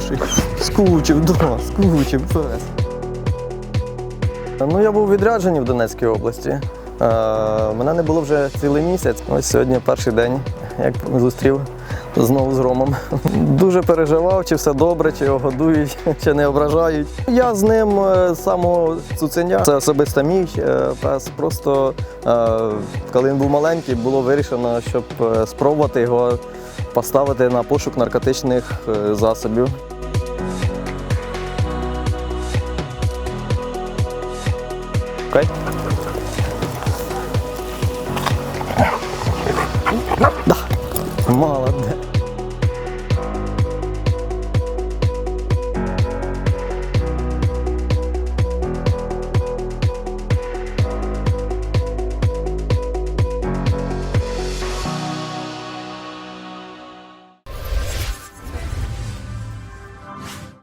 хороший. Скучив, да, скучив, пес. Ну, я був у відрядженні в Донецькій області. Е, мене не було вже цілий місяць. Ось сьогодні перший день, як зустрів знову з Ромом. Дуже переживав, чи все добре, чи його годують, чи не ображають. Я з ним е, з самого цуценя. Це особисто мій е, пес. Просто е, коли він був маленький, було вирішено, щоб е, спробувати його поставити на пошук наркотичних засобів. Окей? Да. Молодець.